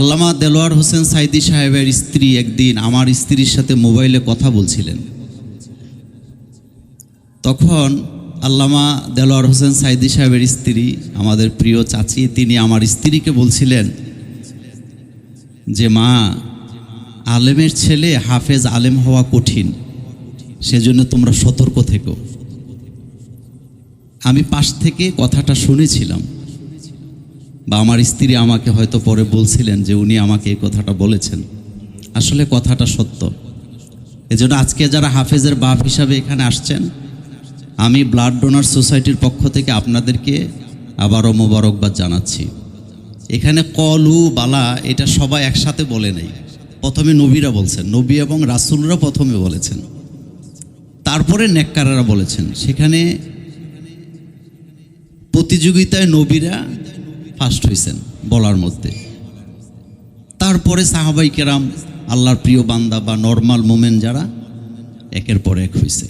আল্লামা দেলোয়ার হোসেন সাইদি সাহেবের স্ত্রী একদিন আমার স্ত্রীর সাথে মোবাইলে কথা বলছিলেন। তখন আল্লামা দেলোয়ার হোসেন সাইদি সাহেবের স্ত্রী, আমাদের প্রিয় চাচি, তিনি আমার স্ত্রীকে বলছিলেন যে, মা, আলেমের ছেলে হাফেজ আলেম হওয়া কঠিন, সেজন্য তোমরা সতর্ক থেকো। আমি পাশ থেকে কথাটা শুনেছিলাম। বা আমার স্ত্রী আমাকে হয়তো পরে বলছিলেন যে উনি আমাকে এই কথাটা বলেছেন। আসলে কথাটা সত্য। এজন্য আজকে যারা হাফেজের বাপ হিসাবে এখানে আসছেন, আমি ব্লাড ডোনার সোসাইটির পক্ষ থেকে আপনাদেরকে আবারও মোবারকবাদ জানাচ্ছি। এখানে কলু, বালা, এটা সবাই একসাথে বলে নেই। প্রথমে নবীরা বলছেন, নবী এবং রাসুলরা প্রথমে বলেছেন। তারপরে নেককারেরা বলেছেন। সেখানে প্রতিযোগিতায় নবীরা ফার্স্ট হয়েছেন বলার মধ্যে। তারপরে সাহাবাই কেরাম, আল্লাহর প্রিয় বান্দা বা নর্মাল মোমেন যারা, একের পর এক হয়েছে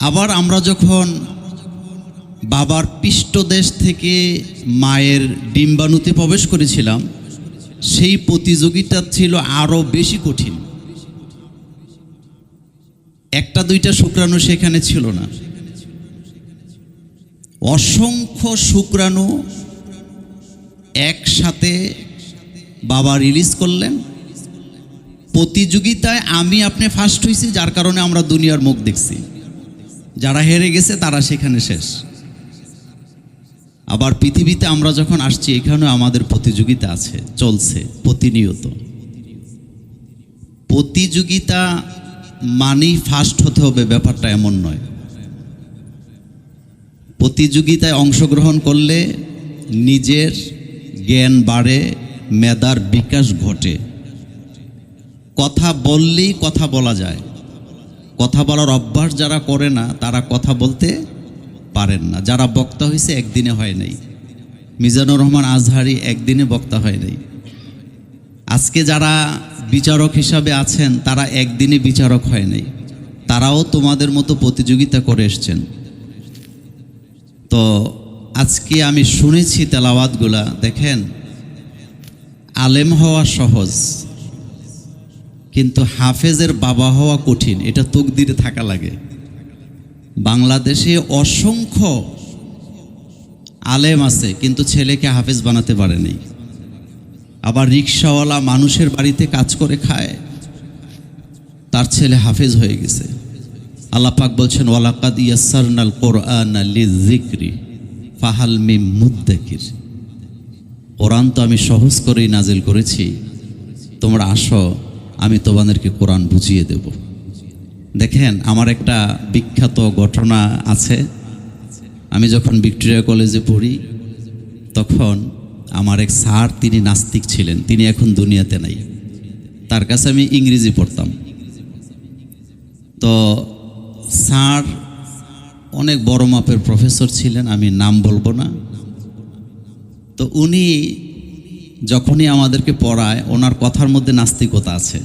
আবার আমরা যখন বাবার পৃষ্ঠদেশ থেকে মায়ের ডিম্বাণুতে প্রবেশ করেছিলাম, সেই প্রতিযোগিতা ছিল আরও বেশি কঠিন। একটা দুইটা শুক্রাণু সেখানে ছিল না। অসংখ্য শুক্রাণু একসাথে বাবা রিলিজ করলেন। প্রতিযোগিতায় আমি আপনি ফার্স্ট হয়েছি যার কারণে আমরা দুনিয়ার মুখ দেখছি। যারা হেরে গেছে, তারা সেখানে শেষ। আবার পৃথিবীতে আমরা যখন আসছি, এখানেও আমাদের প্রতিযোগিতা আছে, চলছে, প্রতিনিয়ত। প্রতিযোগিতা মানেই ফার্স্ট হতে হবে, ব্যাপারটা এমন নয়। প্রতিযোগিতায় অংশগ্রহণ করলে নিজের জ্ঞান বাড়ে, মেধার বিকাশ ঘটে। কথা বললেই কথা বলা যায়। কথা বলার অভ্যাস যারা করে না, তারা কথা বলতে পারেন না। যারা বক্তা হয়েছে একদিনে হয় নাই। মিজানুর রহমান আজহারি একদিনে বক্তা হয় নাই। আজকে যারা বিচারক হিসাবে আছেন, তারা একদিনে বিচারক হয় নাই। তারাও তোমাদের মতো প্রতিযোগিতা করে এসছেন। তো আজকে আমি শুনেছি তেলাওয়াতগুলা, দেখেন? আলেম হওয়া সহজ, কিন্তু হাফেজের বাবা হওয়া কঠিন, এটা তকদিরে থাকা লাগে। বাংলাদেশে অসংখ্য আলেম আছে, কিন্তু ছেলেকে হাফেজ বানাতে পারেনি আবার রিক্সাওয়ালা মানুষের বাড়িতে কাজ করে খায়, তার ছেলে হাফেজ হয়ে গেছে। আল্লাহ পাক বলছেন, ওয়ালাকাদ ইয়াসারনাল কোরআন লিযিকরি, ফাহাল মিম মুদ্দাকির। কোরআন তো আমি সহজ করেই নাজিল করেছি। তোমরা আসো, আমি তোমাদেরকে কোরআন বুঝিয়ে দেব। দেখেন, আমার একটা বিখ্যাত ঘটনা আছে। আমি যখন ভিক্টোরিয়া কলেজে পড়ি, তখন আমার এক স্যার তিনি নাস্তিক ছিলেন, তিনি এখন দুনিয়াতে নাই। তার কাছে আমি ইংরেজি পড়তাম। তো স্যার, অনেক বড় মাপের প্রফেসর ছিলেন, আমি নাম বলব না। তো উনি যখনই আমাদেরকে পড়ায়, ওনার কথার মধ্যে নাস্তিকতা আছে।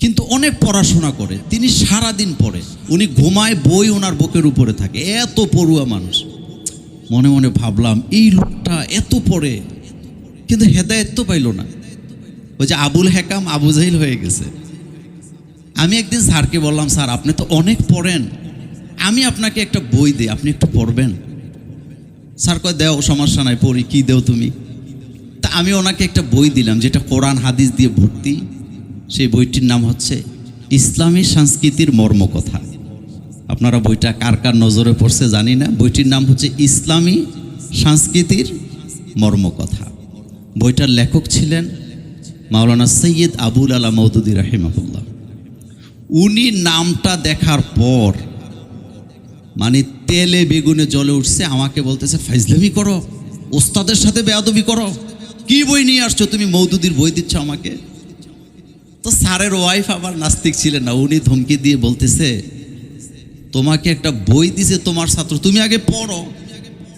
কিন্তু অনেক পড়াশোনা করে, তিনি সারা দিন পড়ে। উনি ঘুমায়, বই ওনার বুকের উপরে থাকে, এত পড়ুয়া মানুষ। মনে মনে ভাবলাম, এই লোকটা এত পড়ে, কিন্তু হেদায়ত তো পাইল না। ওই যে আবুল হেকাম, আবু জাহিল হয়ে গেছে। আমি একদিন স্যারকে বললাম, স্যার, আপনি তো অনেক পড়েন। আমি আপনাকে একটা বই দিই, আপনি একটু পড়বেন? স্যার কয়, দেও, সমস্যা নাই, পড়ি, কী দেও তুমি? তা আমি ওনাকে একটা বই দিলাম, যেটা কোরআন হাদিস দিয়ে ভর্তি। সেই বইটির নাম হচ্ছে ইসলামী সংস্কৃতির মর্মকথা। আপনারা বইটা কার কার নজরে পড়ছে জানি না। বইটির নাম হচ্ছে ইসলামী সংস্কৃতির মর্মকথা। বইটার লেখক ছিলেন মাওলানা সৈয়দ আবুল আলা মৌদুদি রাহিমাহুল্লাহ। উনি নামটা দেখার পর মানে তেলে বেগুনে জলে উঠছে, আমাকে বলতেছে, ফাইজলামি করো, ওস্তাদের সাথে বেয়াদবি করো। কি বই নিয়ে আসছো? তুমি মৌদুদির বই দিচ্ছ আমাকে? তো স্যারের ওয়াইফ আবার নাস্তিক ছিলেন না, উনি ধমকি দিয়ে বলতেছে, তোমাকে একটা বই দিছে তোমার ছাত্র, তুমি আগে পড়ো।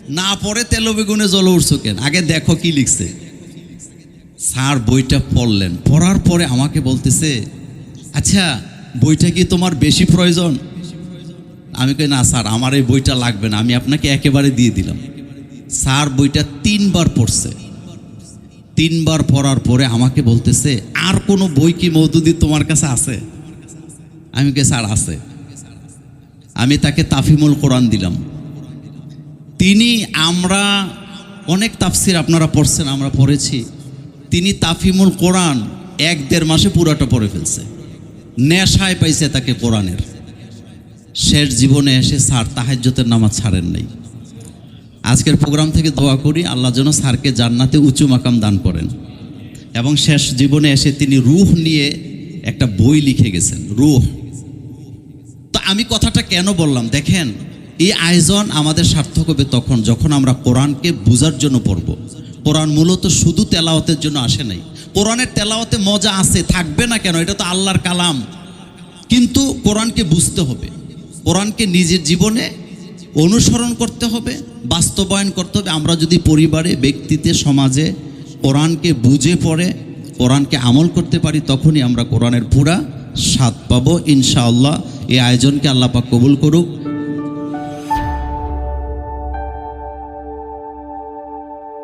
না পড়ে তেলো বেগুনে জলে উঠছো কেন? আগে দেখো কি লিখছে। স্যার বইটা পড়লেন, পড়ার পরে আমাকে বলতেছে আচ্ছা বইটা কি তোমার বেশি প্রয়োজন? আমি কই, না স্যার, আমার এই বইটা লাগবে না। আমি আপনাকে একেবারে দিয়ে দিলাম। স্যার বইটা তিনবার পড়ছে। তিনবার পড়ার পরে আমাকে বলতেছে, আর কোনো বই কি মৌদুদি তোমার কাছে আছে? আমি কে স্যার, আছে। আমি তাকে তাফিমুল কোরআন দিলাম। তিনি আমরা অনেক তাফসির আপনারা পড়ছেন, আমরা পড়েছি। তিনি তাফিমুল কোরআন এক দেড় মাসে পুরাটা পড়ে ফেলছে। নেশায় পাইছে তাকে কোরআনের। শেষ জীবনে এসে স্যার তাহাজ্যতের নামাজ ছাড়েন নাই। আজকের প্রোগ্রাম থেকে দোয়া করি, আল্লাহ যেন স্যারকে জান্নাতে উঁচু মাকাম দান করেন। এবং শেষ জীবনে এসে তিনি রুহ নিয়ে একটা বই লিখে গেছেন, রুহ। তো আমি কথাটা কেন বললাম? দেখেন, এই আয়োজন আমাদের সার্থক হবে তখন, যখন আমরা কোরআনকে বোঝার জন্য পড়ব। কোরআন মূলত শুধু তেলাওয়াতের জন্য আসে নাই কোরআনের তেলাওয়াতে মজা আছে, থাকবে না কেন? এটা তো আল্লাহর কালাম। কিন্তু কোরআনকে বুঝতে হবে। কোরআনকে নিজের জীবনে অনুসরণ করতে হবে, বাস্তবায়ন করতে হবে। আমরা যদি পরিবারে, ব্যক্তিতে, সমাজে কোরআনকে বুঝে পড়ে, কোরআনকে আমল করতে পারি, তখনই আমরা কোরআনের পুরা স্বাদ পাবো। ইনশাআল্লাহ, এই আয়োজনকে আল্লাহ পাক কবুল করুক।